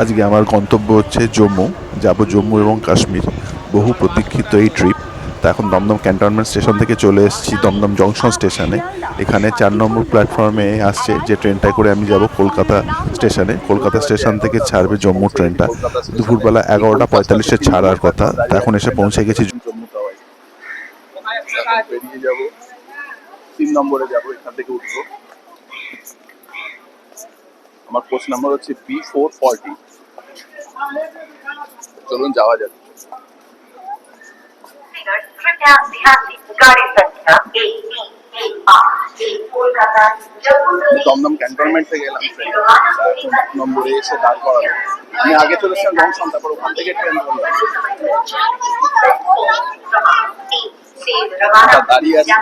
আজকে আমার গন্তব্য হচ্ছে জম্মু। যাব জম্মু এবং কাশ্মীর। বহু প্রতীক্ষিত এই ট্রিপ তা এখন দমদম ক্যান্টনমেন্ট স্টেশন থেকে চলে এসেছি, দমদম জংশন স্টেশনে এখানে চার নম্বর প্ল্যাটফর্মে আসছে যে ট্রেনটায় করে আমি যাব কলকাতা স্টেশনে কলকাতা স্টেশন থেকে ছাড়বে জম্মু ট্রেনটা দুপুরবেলা এগারোটা পঁয়তাল্লিশে ছাড়ার কথা। তা এখন এসে পৌঁছে গেছি তিন নম্বরে যাব, এখান থেকে উঠবো। আমার কোচ নাম্বার হচ্ছে বি ফোর ফর্টি চলুন যাওয়া যাক। দমদম ক্যান্টনমেন্ট থেকে এলাম নম্বরে এসে দাঁড় করালো আমি আগে চলে এসেছিলাম জংশন ওখান থেকে ট্রেন ধরলাম। দাঁড়িয়ে আছে।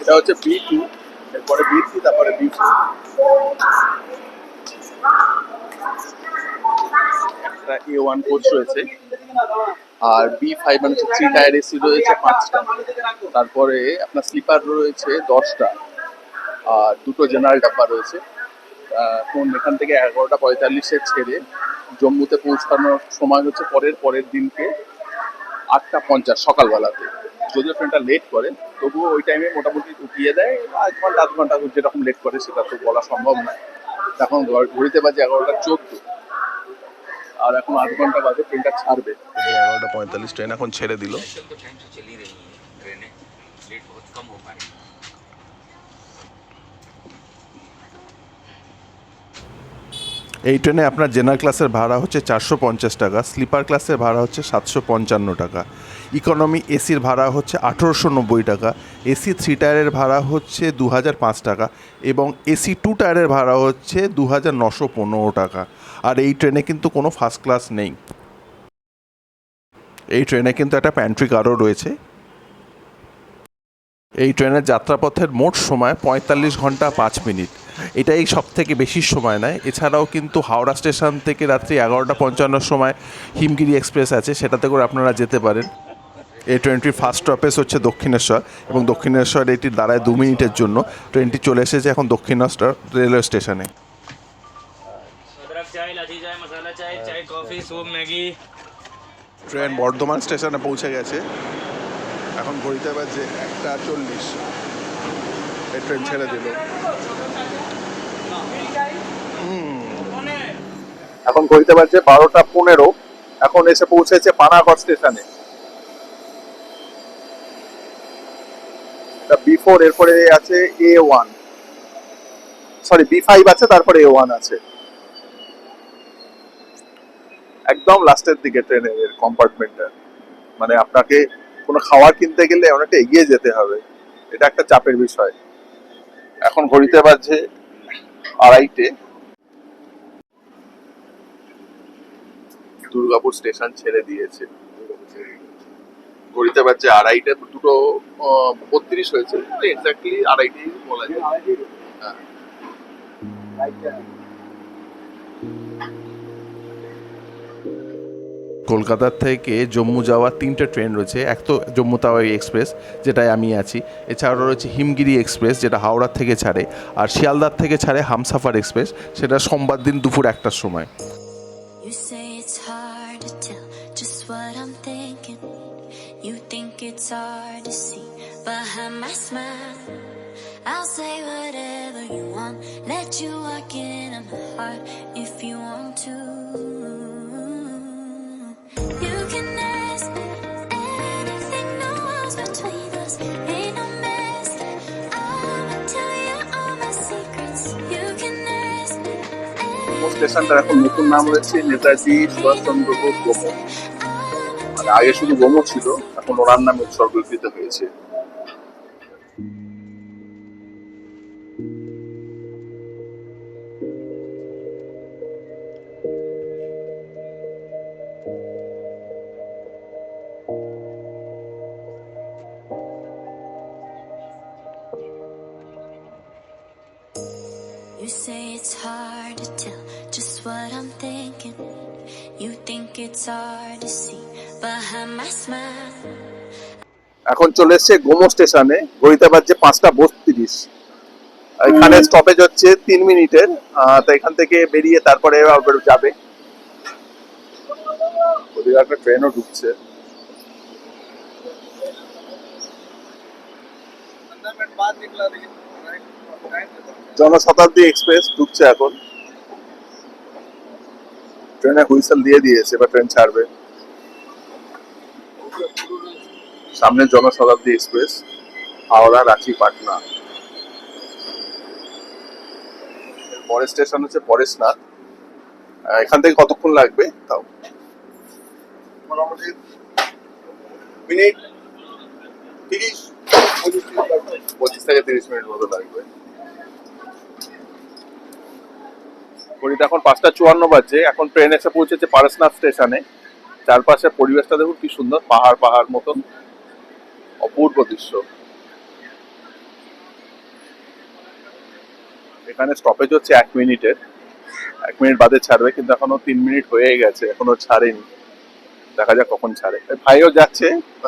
এটা হচ্ছে বি টু এরপরে বি থ্রি তারপরে বি একটা এ ওয়ান কোচ রয়েছে। আর বি ফাইভ মানে হচ্ছে থ্রি টায়ার এসি রয়েছে পাঁচটা। তারপরে আপনার স্লিপার রয়েছে দশটা। আর দুটো জেনারেল ডাব্বা রয়েছে। এখন এখান থেকে এগারোটা পঁয়তাল্লিশে ছেড়ে জম্মুতে পৌঁছানোর সময় হচ্ছে পরের পরের দিনকে আটটা পঞ্চাশ, সকালবেলাতে। যদিও ট্রেনটা লেট করে, তবুও ওই টাইমে মোটামুটি উঠিয়ে দেয় এক ঘণ্টা আধ ঘণ্টা যেরকম লেট করে সেটা তো বলা সম্ভব নয়। এখন ঘড়িতে বাজে এগারোটা চোদ্দ। আর এখন আধ ঘণ্টা বাজে ট্রেনটা ছাড়বে। এগারোটা পঁয়তাল্লিশ ট্রেন এখন ছেড়ে দিল। এই ট্রেনে আপনার জেনারেল ক্লাসের ভাড়া হচ্ছে চারশো পঞ্চাশ টাকা স্লিপার ক্লাসের ভাড়া হচ্ছে সাতশো পঞ্চান্ন টাকা। ইকোনমি এসির ভাড়া হচ্ছে আঠেরোশো নব্বই টাকা, এসি থ্রি টায়ারের ভাড়া হচ্ছে দু হাজার পাঁচ টাকা এবং এসি টু টায়ারের ভাড়া হচ্ছে দু হাজার নশো পনেরো টাকা। আর এই ট্রেনে কিন্তু কোনো ফার্স্ট ক্লাস নেই। এই ট্রেনে কিন্তু একটা প্যান্ট্রি কারও রয়েছে। এই ট্রেনের যাত্রাপথের মোট সময় পঁয়তাল্লিশ ঘণ্টা পাঁচ মিনিট। এটাই সব থেকে বেশি সময় নেয়। এছাড়াও কিন্তু হাওড়া স্টেশন থেকে রাত্রি এগারোটা পঞ্চান্নর সময় হিমগিরি এক্সপ্রেস আছে, সেটাতে করে আপনারা যেতে পারেন। এই ট্রেনটির ফার্স্ট স্টপেজ হচ্ছে দক্ষিণেশ্বর এবং দক্ষিণেশ্বর এটি দাঁড়ায় দু মিনিটের জন্য। ট্রেনটি চলে এসেছে এখন দক্ষিণেশ্বর রেলওয়ে স্টেশনে। ট্রেন বর্ধমান স্টেশনে পৌঁছে গেছে। এখন ঘড়িতে বাজে একটা চল্লিশ। এই ট্রেন ছেড়ে দিল। এখন ঘড়িতে বাজে বারোটা পনেরো। এখন এসে পৌঁছেছে পানাগড় স্টেশনে। এটা বি ফোর এরপরে আছে A one sorry B five আছে, তারপরে এ ওয়ান আছে। একদম লাস্টের দিকে ট্রেনের কম্পার্টমেন্টটা মানে আপনাকে কোনো খাবার কিনতে গেলে অনেকটা এগিয়ে যেতে হবে। এটা একটা চাপের বিষয়। এখন ঘড়িতে বাজছে আড়াইটে। দুর্গাপুর স্টেশন ছেড়ে দিয়েছে। ঘড়িতে বাজছে আড়াইটে দুটো বত্রিশ হয়েছে। এক্স্যাক্টলি আড়াইটেই বলা যায়। কলকাতা থেকে জম্মু যাওয়ার তিনটে ট্রেন রয়েছে। এক তো জম্মু তাওয়াই এক্সপ্রেস যেটায় আমি আছি। এছাড়াও রয়েছে হিমগিরি এক্সপ্রেস যেটা হাওড়ার থেকে ছাড়ে। আর শিয়ালদার থেকে ছাড়ে হামসাফার এক্সপ্রেস সেটা সোমবার দিন দুপুর একটার সময়। You think it's hard to see behind my smile. I'll say whatever you want, let you walk in on my heart if you want to. You can ask me anything, no walls between us. Ain't no mess. I would tell you all my secrets. You can ask me. Con মানে আগে শুধু গোমো ছিল এখন ওনার নামে উৎসর্গীকৃত হয়েছে You say hard. You think it's hard to see. এখন চলে এসছে গোমো স্টেশনে। গড়িতে বাজছে পাঁচটা বত্রিশ। এখানে স্টপেজ হচ্ছে তিন মিনিটের। তো এখান থেকে বেরিয়ে তারপরে আবার যাবে। ওদিকে একটা ট্রেনও ঢুকছে। জনশতাব্দী এক্সপ্রেস ঢুকছে এখন। ট্রেনে হুইসেল দিয়ে দিয়েছে এবার ট্রেন ছাড়বে। সামনে জনশতাব্দী এক্সপ্রেস হাওড়া রাঁচি পাটনা। পরের স্টেশন হচ্ছে পরেশনাথ। এখান থেকে কতক্ষণ লাগবে? তাও। মোটামুটি মিনিট তিরিশ পঁচিশ থেকে তিরিশ মিনিট মতো লাগবে। ঘড়িতে এখন পাঁচটা চুয়ান্ন বাজে এখন ট্রেন এসে পৌঁছেছে পারসনাথ স্টেশনে। চারপাশের পরিবেশটা দেখুন কি সুন্দর পাহাড় পাহাড় মতন। অপূর্ব দৃশ্য। এখানে স্টপেজ হচ্ছে এক মিনিটের এক মিনিট বাদে ছাড়বে কিন্তু এখনও তিন মিনিট হয়ে গেছে এখনও ছাড়েনি। দেখা যাক কখন ছাড়ে। ভাইও যাচ্ছে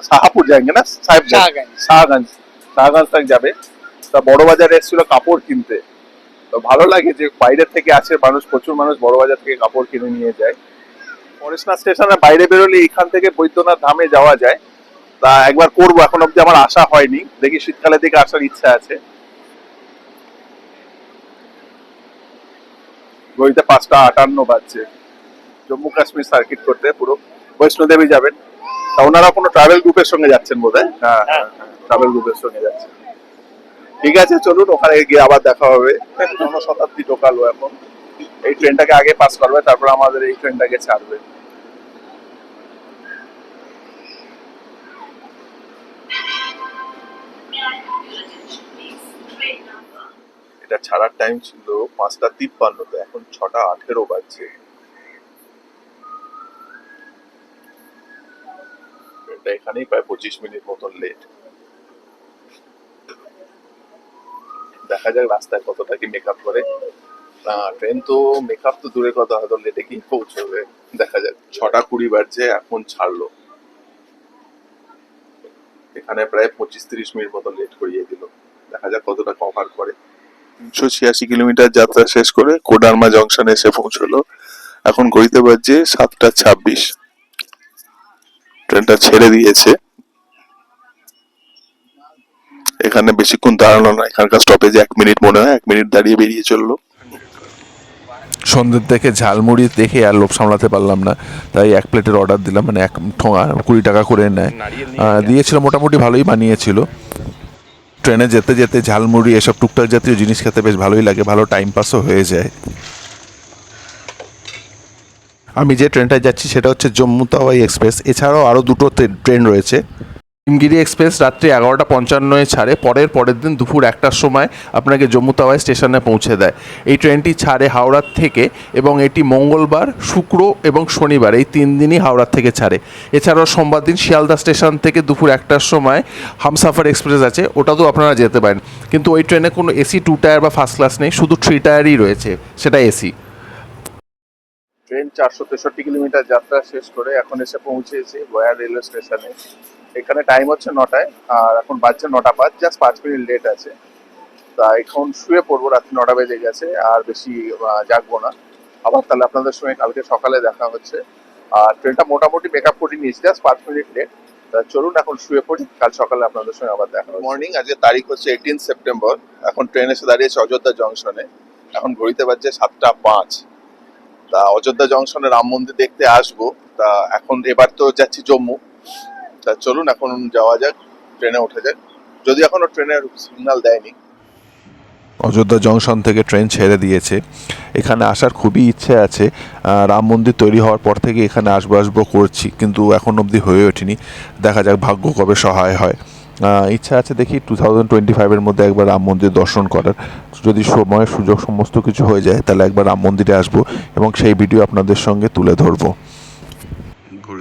সাহাপুর যায়গে না? সাহেব শাহগঞ্জ। শাহগঞ্জ। তক যাবে। তা বড় বাজারে এসেছিল কাপড় কিনতে। তো ভালো লাগে যে বাইরে থেকে আসে মানুষ প্রচুর মানুষ বড় বাজার থেকে কাপড় কিনে নিয়ে যায়। পরেশনাথ স্টেশনের বাইরে বেরোলে এখান থেকে বৈদ্যনাথ ধামে যাওয়া যায়। তা একবার করব এখন অব্দি আমার আশা হয়নি। দেখি শীতকালের দিকে আসার ইচ্ছা আছে। ঘড়িতে পাঁচটা আটান্ন বাজছে। জম্মু কাশ্মীর সার্কিট করতে পুরো। বৈষ্ণোদেবী যাবেন। তা ওনারা কোনো ট্রাভেল গ্রুপের সঙ্গে যাচ্ছেন বোধ হয়? হ্যাঁ ট্রাভেল গ্রুপের সঙ্গে যাচ্ছেন। ঠিক আছে চলুন ওখানে গিয়ে আবার দেখা হবে। জনশতাব্দী ঢোকালো এখন। এই ট্রেনটাকে আগে পাস করবে তারপর আমাদের এই ট্রেনটাকে ছাড়বে। এটা ছাড়ার টাইম ছিল পাঁচটা তিপ্পান্নতে, এখন ছটা আঠেরো বাজছে। ট্রেনটা এখানেই প্রায় পঁচিশ মিনিট মতন লেট দেখা যাক রাস্তায় কতটা কি মেকআপ করে। না ট্রেন তো মেকআপ তো দূরের কথা, হয়তো লেটে কি পৌঁছবে। দেখা যাক, ছটা কুড়ি বাজছে, এখন ছাড়লো। এখানে প্রায় পঁচিশ তিরিশ মিনিট মতো লেট করিয়ে দিল। দেখা যাক কতটা কভার করে। তিনশো ছিয়াশি কিলোমিটার যাত্রা শেষ করে কোডারমা জংশনে এসে পৌঁছলো। এখন ঘড়িতে বাজছে সাতটা ছাব্বিশ। ট্রেনটা ছেড়ে দিয়েছে। এখানে বেশিক্ষণ দাঁড়ানো না এখানকার স্টপেজে এক মিনিট মনে হয় এক মিনিট দাঁড়িয়ে বেরিয়ে চলল। সন্ধ্যের থেকে ঝালমুড়ি দেখে আর লোভ সামলাতে পারলাম না। তাই এক প্লেটের অর্ডার দিলাম মানে এক ঠোঙা কুড়ি টাকা করে নেয়। আহ, দিয়েছিল মোটামুটি ভালোই বানিয়েছিল। ট্রেনে যেতে যেতে ঝালমুড়ি এসব টুকটাক জাতীয় জিনিস খেতে বেশ ভালোই লাগে, ভালো টাইম পাসও হয়ে যায়। আমি যে ট্রেনটায় যাচ্ছি সেটা হচ্ছে জম্মু তাওয়াই এক্সপ্রেস, এছাড়াও আরও দুটো ট্রেন রয়েছে। হিমগিরি এক্সপ্রেস রাত্রি এগারোটা পঞ্চান্নয় ছাড়ে, পরের পরের দিন দুপুর একটার সময় আপনাকে জম্মু তাওয়াই স্টেশনে পৌঁছে দেয়। এই ট্রেনটি ছাড়ে হাওড়ার থেকে এবং এটি মঙ্গলবার, শুক্র এবং শনিবার, এই তিন দিনই হাওড়ার থেকে ছাড়ে। এছাড়াও সোমবার দিন শিয়ালদা স্টেশন থেকে দুপুর একটার সময় হামসাফার এক্সপ্রেস আছে, ওটাতেও আপনারা যেতে পারেন। কিন্তু ওই ট্রেনে কোনো এসি, টু টায়ার বা ফার্স্ট ক্লাস নেই, শুধু থ্রি টায়ারই রয়েছে, সেটা এসি। ট্রেন চারশো তেষট্টি কিলোমিটার যাত্রা শেষ করে এখন এসে পৌঁছেছে গয়া রেলওয়ে স্টেশনে। এখানে টাইম হচ্ছে নটায়, আর এখন বাজছে নটা পাঁচ জাস্ট পাঁচ মিনিট লেট আছে। তা এখন শুয়ে পড়ব, রাত্রি নটা বেজে গেছে, আর বেশি জাগবো না। আবার তাহলে আপনাদের সঙ্গে কালকে সকালে দেখা হচ্ছে। আর ট্রেনটা মোটামুটি মেক আপ করে নিয়েছি জাস্ট পাঁচ মিনিট লেট তা চলুন, এখন শুয়ে পড়ি, কাল সকালে আপনাদের সঙ্গে আবার দেখা মর্নিং আজকে তারিখ হচ্ছে এইটিন সেপ্টেম্বর এখন ট্রেন এসে দাঁড়িয়েছে অযোধ্যা জংশনে এখন ঘড়িতে বাজছে সাতটা পাঁচ। তা অযোধ্যা জংশনে রাম মন্দির দেখতে আসব। তা এখন এবার তো যাচ্ছি জম্মু। তা চলুন, এখন যাওয়া যাক, ট্রেনে ওঠা যাক। যদি এখনও ট্রেনের সিগন্যাল দেয়নি। অযোধ্যা জংশন থেকে ট্রেন ছেড়ে দিয়েছে। এখানে আসার খুবই ইচ্ছে আছে। রাম মন্দির তৈরি হওয়ার পর থেকে এখানে আসব আসব করছি, কিন্তু এখন অবধি হয়ে ওঠেনি। দেখা যাক ভাগ্য কবে সহায় হয়। ইচ্ছা আছে দেখি টু থাউজেন্ড টোয়েন্টি ফাইভের মধ্যে একবার রাম মন্দির দর্শন করার। যদি সময়, সুযোগ সমস্ত কিছু হয়ে যায়, তাহলে একবার রাম মন্দিরে আসব এবং সেই ভিডিও আপনাদের সঙ্গে তুলে ধরবো।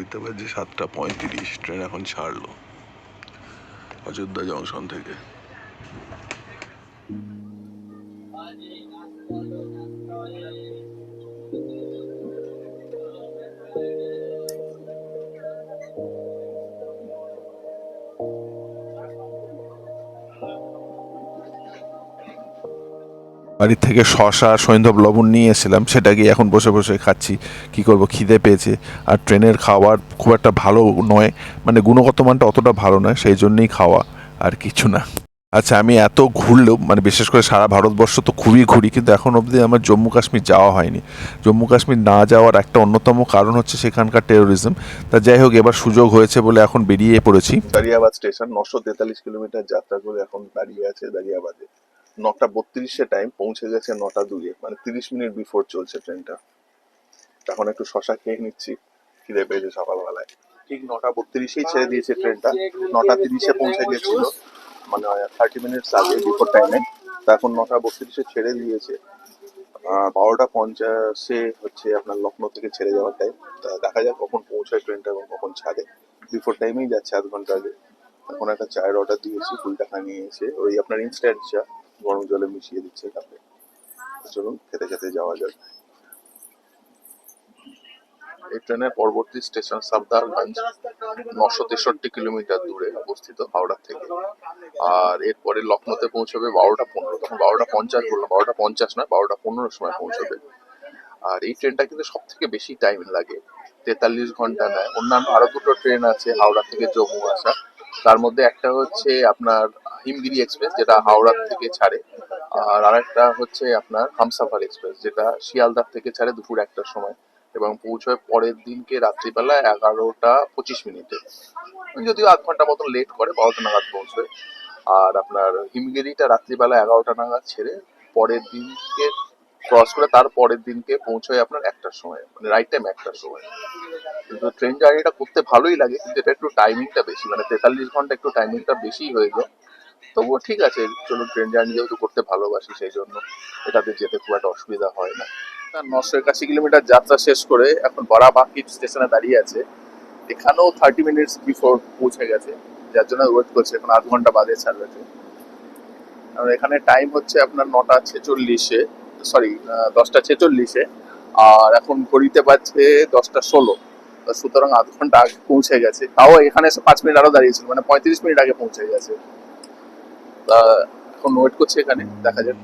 ঘড়িতে পাচ্ছি সাতটা পঁয়ত্রিশ ট্রেন এখন ছাড়লো অযোধ্যা জংশন থেকে। বাড়ির থেকে শশা সৈন্ধব লবণ নিয়ে এসেছিলাম সেটাকে এখন বসে বসে খাচ্ছি, কি করব, খিদে পেয়েছে। আর ট্রেনের খাবার খুব একটা ভালো নয় মানে গুণগত মানটা অতটা ভালো নয়, সেই জন্যই খাওয়া আর কিছু না। আচ্ছা আমি এত ঘুরলেও মানে বিশেষ করে সারা ভারতবর্ষ তো খুবই ঘুরি, কিন্তু এখন অবধি আমার জম্মু কাশ্মীর যাওয়া হয়নি। জম্মু কাশ্মীর না যাওয়ার একটা অন্যতম কারণ হচ্ছে সেখানকার টেরোরিজম তা যাই হোক, এবার সুযোগ হয়েছে বলে এখন বেরিয়ে পড়েছি। দারিয়াবাদ স্টেশন, নশো তেতাল্লিশ কিলোমিটার যাত্রা করে এখন দাঁড়িয়ে আছে দারিয়াবাদে। নটা বত্রিশে টাইম পৌঁছে গেছে নটা দুয়ে মানে তিরিশ মিনিট বিফোর চলছে ট্রেনটা এখন একটু শশা খেয়ে নিচ্ছি, খিদে পেয়েছে সকালবেলায়। ঠিক নটা বত্রিশেই ছেড়ে দিয়েছে ট্রেনটা নটা তিরিশে পৌঁছে গেছিল মানে থার্টি মিনিটস আগে বিফোর টাইমে তা এখন নটা বত্রিশে ছেড়ে দিয়েছে। বারোটা পঞ্চাশে হচ্ছে আপনার লখনৌ থেকে ছেড়ে যাওয়ার টাইম তা দেখা যাক কখন পৌঁছায় ট্রেনটা এবং কখন ছাড়ে। বিফোর টাইমেই যাচ্ছে আধ ঘণ্টা আগে। এখন একটা চায়ের অর্ডার দিয়েছি ফুল টাকা নিয়ে এসে। ওই আপনার ইনস্ট্যান্ট চা গরম জলে মিশিয়ে দিচ্ছে কাপে চলুন, খেতে খেতে যাওয়া যাক। এই ট্রেনের পরবর্তী স্টেশন সাবদারগঞ্জ নশো তেষট্টি কিলোমিটার দূরে অবস্থিত হাওড়া থেকে। আর এরপরে লখনৌতে পৌঁছবে বারোটা পনেরো। তখন বারোটা পঞ্চাশ বললাম, বারোটা পঞ্চাশ নয়, বারোটা পনেরোর সময় পৌঁছবে। আর এই ট্রেনটা কিন্তু সব থেকে বেশি টাইম লাগে। তেতাল্লিশ ঘণ্টা নেয়। অন্যান্য আরও দুটো ট্রেন আছে, হাওড়া থেকে জম্মু আসা তার মধ্যে একটা হচ্ছে আপনার হিমগিরি এক্সপ্রেস, যেটা হাওড়া থেকে ছাড়ে। আর আরেকটা হচ্ছে আপনার হামসাফার এক্সপ্রেস, যেটা শিয়ালদাহ থেকে ছাড়ে দুপুর একটার সময় এবং পৌঁছয় পরের দিনকে রাত্রিবেলা এগারোটা পঁচিশ মিনিটে। যদিও আধ ঘণ্টা মতন লেট করে, বারোটা নাগাদ পৌঁছবে আর আপনার হিমগিরিটা রাত্রিবেলা এগারোটা নাগাদ ছেড়ে পরের দিনকে ক্রস করে তার পরের দিনকে পৌঁছয় আপনার একটার সময় মানে রাইট টাইম একটার সময়। কিন্তু ট্রেন জার্নিটা করতে ভালোই লাগে, কিন্তু এটা একটু টাইমিংটা বেশি মানে তেতাল্লিশ ঘণ্টা একটু টাইমিংটা বেশি হয়ে যায়। তবুও ঠিক আছে, চলুন ট্রেন জার্নি যেহেতু করতে ভালোবাসি, সেই জন্য এটাতে যেতে খুব একটা অসুবিধা হয় না। নশো একাশি কিলোমিটার যাত্রা শেষ করে এখন বারাবাকি স্টেশনে দাঁড়িয়ে আছে। এখানেও থার্টি মিনিটস বিফোর পৌঁছে গেছে, যার জন্য ওয়েট করছে, এখন আধ ঘণ্টা বাদে ছাড়বে। আর এখানে টাইম হচ্ছে আপনার নটা ছেচল্লিশে সরি দশটা ছেচল্লিশে, আর এখন ঘড়িতে পাচ্ছে দশটা ষোলো। সুতরাং আধ ঘণ্টা আগে পৌঁছে গেছে। তাও এখানে এসে পাঁচ মিনিট আরও দাঁড়িয়েছিল মানে পঁয়ত্রিশ মিনিট আগে পৌঁছে গেছে। এখন ওয়েট করছে এখানে, দেখা যাক।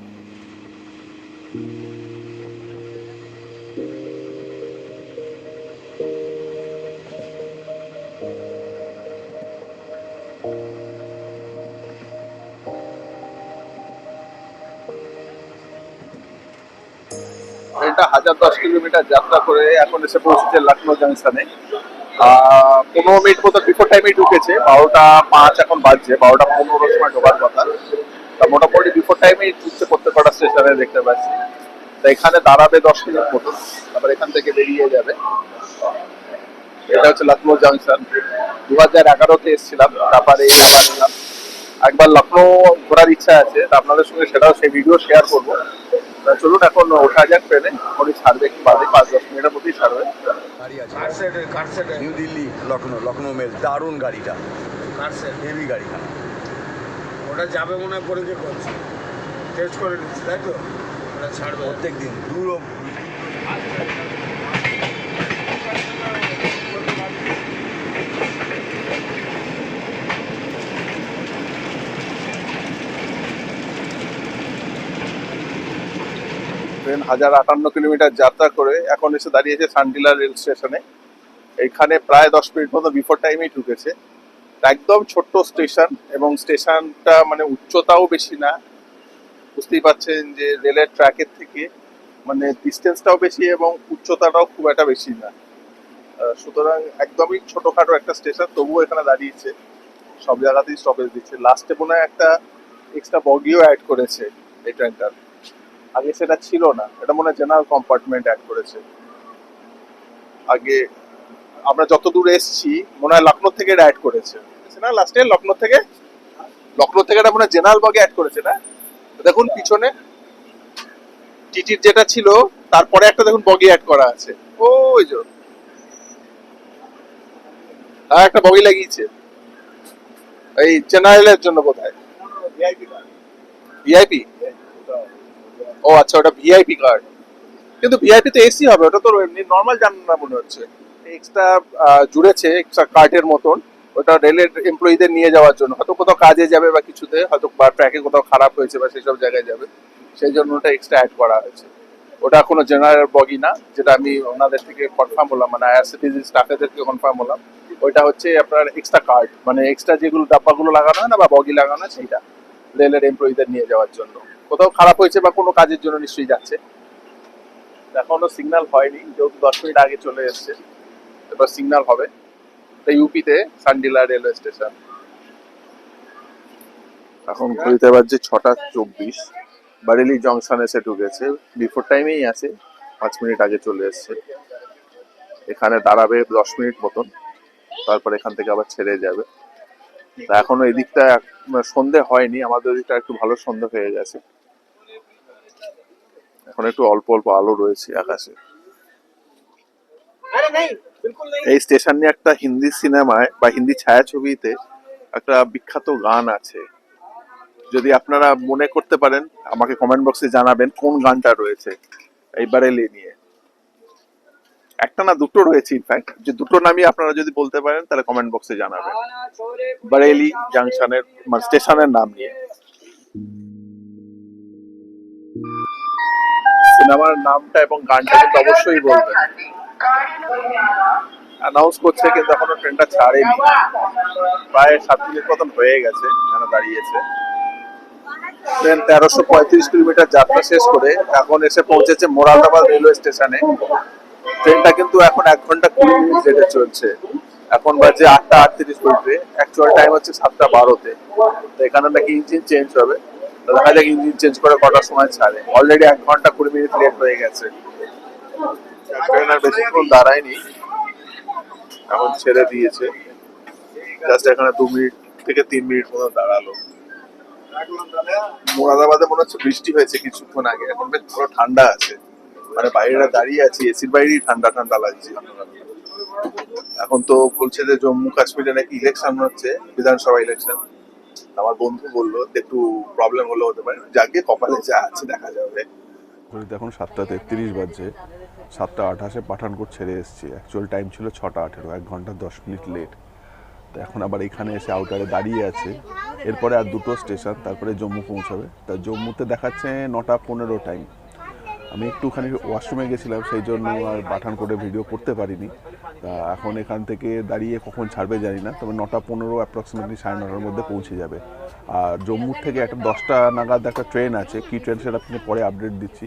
এটা হাজার দশ কিলোমিটার যাত্রা করে এখন এসে পৌঁছেছে লখনৌ জাংশনে। পনেরো মিনিট মতো বিফোর টাইমে ঢুকেছে, বারোটা পাঁচ এখন বাজছে, বারোটা পনেরো সময় ঢোকার কথা। তা মোটামুটি বিফোর টাইমে ঢুকছে প্রত্যেকটা স্টেশনে দেখতে পাচ্ছি। তা এখানে দাঁড়াবে দশ মিনিট মতো তারপর এখান থেকে বেরিয়ে যাবে। এটা হচ্ছে লখনৌ জাংশন দু হাজার এগারোতে এসেছিলাম, তারপরে এলাম একবার লখনৌ ঘোরার ইচ্ছা আছে তা আপনাদের সঙ্গে সেটাও সেই ভিডিও শেয়ার করব। চলুন এখন ওঠা যাক ট্রেনে উনি ছাড়বে একটু বাদে পাঁচ দশ মিনিটের মধ্যেই ছাড়বে। গাড়ি আছে। নিউ দিল্লি লখনৌ লখনৌ মেল দারুণ গাড়িটা। হেভি গাড়িটা। ওটা যাবে মনে হয় যে করছে। টেস্ট করে নিচ্ছি তাই তো? ওটা ছাড়বে। প্রত্যেক দিন দূর হাজার আটান্ন কিলোমিটার যাত্রা করে এখন এসে দাঁড়িয়েছে সান্ডিলা রেল স্টেশনে। এখানে প্রায় দশ মিনিট মতো বিফোর টাইমেই ঢুকেছে। একদম ছোট্ট স্টেশন এবং স্টেশনটা মানে উচ্চতাও বেশি না। বুঝতেই পারছেন যে রেলের ট্র্যাকের থেকে মানে ডিস্টেন্সটাও বেশি এবং উচ্চতাটাও খুব একটা বেশি না। সুতরাং একদমই ছোটখাটো একটা স্টেশন, তবুও এখানে দাঁড়িয়েছে। সব জায়গাতেই স্টপেজ দিচ্ছে। লাস্টে মনে হয় একটা এক্সট্রা বগিও অ্যাড করেছে এই ট্রেনটার আগে সেটা ছিল না। এটা মনে হয় জেনারেল কম্পার্টমেন্ট অ্যাড করেছে। আগে আমরা যত দূর এসেছি, মনে হয় লখনৌ থেকে অ্যাড করেছে। না? লাস্টে লখনৌ থেকে? লখনৌ থেকে এটা মনে হয় জেনারেল বগে অ্যাড করেছে না? দেখুন পিছনে টিটির যেটা ছিল, তারপরে একটা দেখুন বগি অ্যাড করা আছে। ওই যে। আর একটা বগি লাগিয়েছে। এই জেনারেলের জন্য বোধ হয় ভিআইপি ও আচ্ছা ওটা ভিআইপি কার্ড কিন্তু ভিআইপি তো এসি হবে, ওটা তো এমনি নর্মাল জানা মনে হচ্ছে। এক্সট্রা জুড়েছে এক্সট্রা কার্ডের মতন। ওটা রেলের এমপ্লয়ীদের নিয়ে যাওয়ার জন্য। হয়তো কোথাও কাজে যাবে বা কিছুতে, হয়তো বা ট্র্যাকে কোথাও খারাপ হয়েছে বা সেসব জায়গায় যাবে। সেই জন্য ওটা এক্সট্রা অ্যাড করা হয়েছে। ওটা কোনো জেনারেল বগি না, যেটা আমি ওনাদের থেকে কনফার্ম হলাম। মানে আইআরসিটিসি স্টাফেদের থেকে কনফার্ম হলাম। ওইটা হচ্ছে আপনার এক্সট্রা কার্ড মানে এক্সট্রা যেগুলো ডাব্বাগুলো লাগানো হয় না বা বগি লাগানো হয়, সেইটা। রেলের এমপ্লয়ীদের নিয়ে যাওয়ার জন্য। কোথাও খারাপ হয়েছে বা কোনো কাজের জন্য নিশ্চয়ই যাচ্ছে। এখনও সিগন্যাল হয়নি যেহেতু দশ মিনিট আগে চলে এসছে। এবার সিগন্যাল হবে। এটা ইউপিতে সান্ডিলা রেলওয়ে স্টেশন এখন ঘড়িতে বাজছে ছটা চব্বিশ। বারেলি জংশন এসে ঢুকেছে বিফোর টাইমেই আছে। পাঁচ মিনিট আগে চলে এসছে। এখানে দাঁড়াবে দশ মিনিট মতন। তারপর এখান থেকে আবার ছেড়ে যাবে। তা এখনও এদিকটা সন্ধে হয়নি। আমাদের ওদিকটা একটু ভালো সন্ধে হয়ে গেছে। এখন একটু অল্প অল্প আলো রয়েছে আকাশে। এই স্টেশন নিয়ে একটা হিন্দি সিনেমায় বা হিন্দি ছায়াছবিতে একটা বিখ্যাত গান আছে। যদি আপনারা মনে করতে পারেন আমাকে কমেন্ট বক্সে জানাবেন কোন গানটা রয়েছে এই বারেলি নিয়ে। একটা না দুটো রয়েছে ইনফ্যাক্ট যে দুটো নামই আপনারা যদি বলতে পারেন তাহলে কমেন্ট বক্সে জানাবেন। বারেলি জাংশনের মানে স্টেশনের নাম নিয়ে। সিনেমার নামটা এবং গানটা কিন্তু অবশ্যই বলবেন। অ্যানাউন্স করছে কিন্তু এখনও ট্রেনটা ছাড়েনি। প্রায় সাত মিনিট মতন হয়ে গেছে, এখানে দাঁড়িয়েছে। ট্রেন তেরোশো পঁয়ত্রিশ কিলোমিটার যাত্রা শেষ করে এখন এসে পৌঁছেছে মোরাদাবাদ রেলওয়ে স্টেশনে। ট্রেনটা কিন্তু এখন এক ঘণ্টা কুড়ি মিনিট লেটে চলছে। এখন বাজে আটটা আটত্রিশ মিনিটে। অ্যাকচুয়াল টাইম হচ্ছে সাতটা বারোতে। তো এখানে নাকি ইঞ্জিন চেঞ্জ হবে। দেখা যাক ইঞ্জিন চেঞ্জ করে কটার সময় ছাড়ে। অলরেডি এক ঘণ্টা কুড়ি মিনিট লেট হয়ে গেছে। বেশিক্ষণ দাঁড়ায়নি। এখন ছেড়ে দিয়েছে। জাস্ট এখানে দু মিনিট থেকে তিন মিনিট মতো দাঁড়াল। মোরাদাবাদে মনে হচ্ছে বৃষ্টি হয়েছে কিছুক্ষণ আগে। এখন বেশ ভালো ঠান্ডা আছে। মানে বাইরে দাঁড়িয়ে আছি, এসির বাইরেই ঠান্ডা ঠান্ডা লাগছে। এখন তো বলছে যে জম্মু কাশ্মীরে নাকি ইলেকশন হচ্ছে, বিধানসভা ইলেকশন আমার বন্ধু বলল একটু প্রবলেম হলো হতে পারে, যাকে কপালে যা আছে দেখা যাবে। ঘড়িতে এখন সাতটা তেত্রিশ বাজছে, সাতটা আঠাশে পাঠানকোট ছেড়ে এসেছি। অ্যাকচুয়াল টাইম ছিল ছটা আঠেরো, এক ঘণ্টা দশ মিনিট লেট তো এখন আবার এখানে এসে আউটারে দাঁড়িয়ে আছে। এরপরে আর দুটো স্টেশন তারপরে জম্মু পৌঁছাবে। তা জম্মুতে দেখাচ্ছে নটা পনেরো টাইম আমি একটুখানি ওয়াশরুমে গেছিলাম, সেই জন্য আর পাঠান করে ভিডিও করতে পারিনি। তা এখন এখান থেকে দাঁড়িয়ে কখন ছাড়বে জানি না, তবে নটা পনেরো অ্যাপ্রক্সিমেটলি সাড়ে নটার মধ্যে পৌঁছে যাবে। আর জম্মুর থেকে একটা দশটা নাগাদ একটা ট্রেন আছে, কি ট্রেন সেটা আপনি পরে আপডেট দিচ্ছি।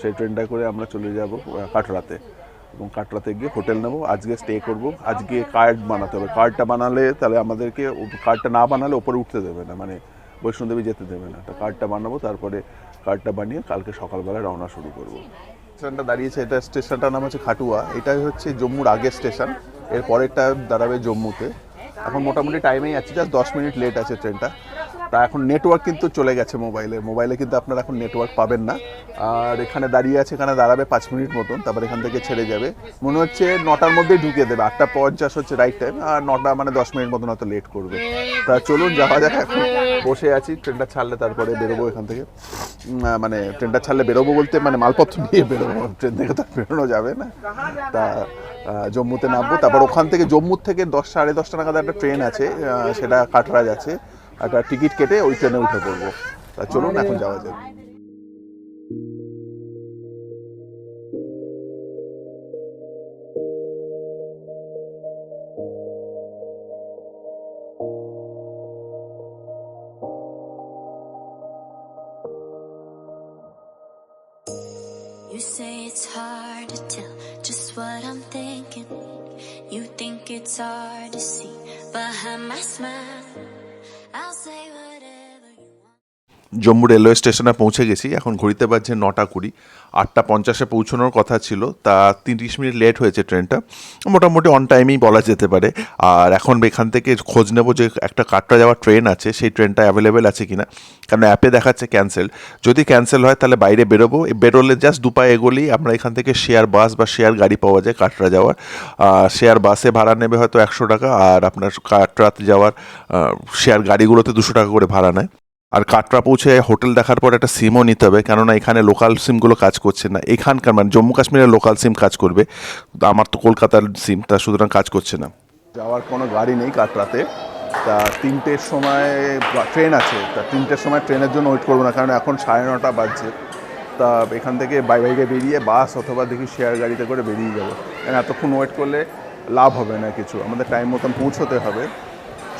সেই ট্রেনটা করে আমরা চলে যাব কাটরাতে। এবং কাটরাতে গিয়ে হোটেল নেব, আজকে স্টে করব। আজকে কার্ড বানাতে হবে। কার্ডটা বানালে তাহলে আমাদেরকে কার্ডটা না বানালে ওপরে উঠতে দেবে না মানে বৈষ্ণোদেবী যেতে দেবে না। তো কার্ডটা বানাবো, তারপরে কার্ডটা বানিয়ে কালকে সকালবেলা রওনা শুরু করব। স্টেশনটা দাঁড়িয়েছে, এটা স্টেশনটার নাম হচ্ছে খাটুয়া। এটাই হচ্ছে জম্মুর আগে স্টেশন। এর পরেরটা দাঁড়াবে জম্মুতে। এখন মোটামুটি টাইমেই আছে জাস্ট দশ মিনিট লেট আছে ট্রেনটা তা এখন নেটওয়ার্ক কিন্তু চলে গেছে মোবাইলে মোবাইলে কিন্তু আপনারা এখন নেটওয়ার্ক পাবেন না। আর এখানে দাঁড়িয়ে আছে, এখানে দাঁড়াবে পাঁচ মিনিট মতন, তারপর এখান থেকে ছেড়ে যাবে। মনে হচ্ছে নটার মধ্যেই ঢুকিয়ে দেবে, আটটা পঞ্চাশ হচ্ছে রাইট টাইম আর নটা মানে দশ মিনিট মতন হয়তো লেট করবে। তা চলুন, যাওয়া যাক এখন। বসে আছি ট্রেনটা ছাড়লে তারপরে বেরোবো এখান থেকে। মানে ট্রেনটা ছাড়লে বেরোবো বলতে মানে মালপত্র নিয়ে বেরোবো। ট্রেন থেকে তো বেরোনো যাবে না। তা জম্মুতে নামবো। তারপর ওখান থেকে জম্মুর থেকে দশ, সাড়ে দশটা নাগাদ একটা ট্রেন আছে সেটা কাটরা যাচ্ছে একটা টিকিট কেটে ওই ট্রেনে উঠে পড়বো তা চলুন এখন যাওয়া যাক You say it's hard to tell just what I'm thinking. You think it's hard to see behind my smile. Jammu railway স্টেশনে পৌঁছে গেছি। এখন ঘড়িতে বাজছে নটা কুড়ি। আটটা পঞ্চাশে পৌঁছানোর কথা ছিল। তা তিরিশ মিনিট লেট হয়েছে ট্রেনটা। মোটামুটি অন টাইমেই বলা যেতে পারে। আর এখন এখান থেকে খোঁজ নেব যে একটা কাটরা যাওয়ার ট্রেন আছে, সেই ট্রেনটা অ্যাভেলেবেল আছে কিনা। কারণ অ্যাপে দেখাচ্ছে ক্যান্সেল যদি ক্যান্সেল হয়, তাহলে বাইরে বেরোবো। বেরোলে জাস্ট দুপায়ে এগোলেই আমরা এখান থেকে শেয়ার বাস বা শেয়ার গাড়ি পাওয়া যায় কাটরা যাওয়ার। শেয়ার বাসে ভাড়া নেবে হয়তো একশো টাকা। আর আপনার কাটরাতে যাওয়ার শেয়ার গাড়িগুলোতে দুশো টাকা করে ভাড়া নেয়। আর কাটরা পৌঁছে হোটেল দেখার পর একটা সিমও নিতে হবে, কেননা এখানে লোকাল সিমগুলো কাজ করছে না। এখানকার মানে জম্মু কাশ্মীরের লোকাল সিম কাজ করবে আমার তো কলকাতার সিম তা সুতরাং কাজ করছে না। যাওয়ার কোনো গাড়ি নেই কাটরাতে, তা তিনটের সময় ট্রেন আছে, তা তিনটের সময় ট্রেনের জন্য ওয়েট করব না, কারণ এখন সাড়ে নটা বাজছে। তা এখান থেকে বাই বাইকে বেরিয়ে বাস অথবা দেখি শেয়ার গাড়িতে করে বেরিয়ে যাব। কারণ এতক্ষণ ওয়েট করলে লাভ হবে না কিছু, আমাদের টাইম মতন পৌঁছতে হবে।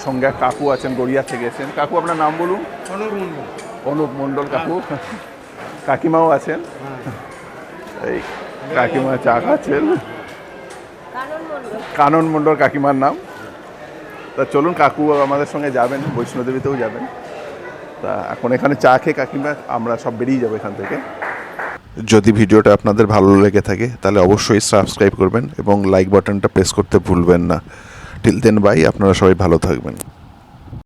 সঙ্গে কাকু আছেন গড়িয়া থেকে এসেছেন। কাকু আপনার নাম বলুন? অনুপ মণ্ডল। কাকু। কাকিমাও আছেন? এই কাকিমা চা খাচ্ছেন। কানন মণ্ডল কাকিমার নাম। তা চলুন কাকু আমাদের সঙ্গে যাবেন বৈষ্ণোদেবীতেও যাবেন। তা এখন এখানে চা খেয়ে কাকিমা আমরা সব বেরিয়ে যাব এখান থেকে। যদি ভিডিওটা আপনাদের ভালো লেগে থাকে তাহলে অবশ্যই সাবস্ক্রাইব করবেন এবং লাইক বাটনটা প্রেস করতে ভুলবেন না। টিল দেন বাই আপনারা সবাই ভালো থাকবেন।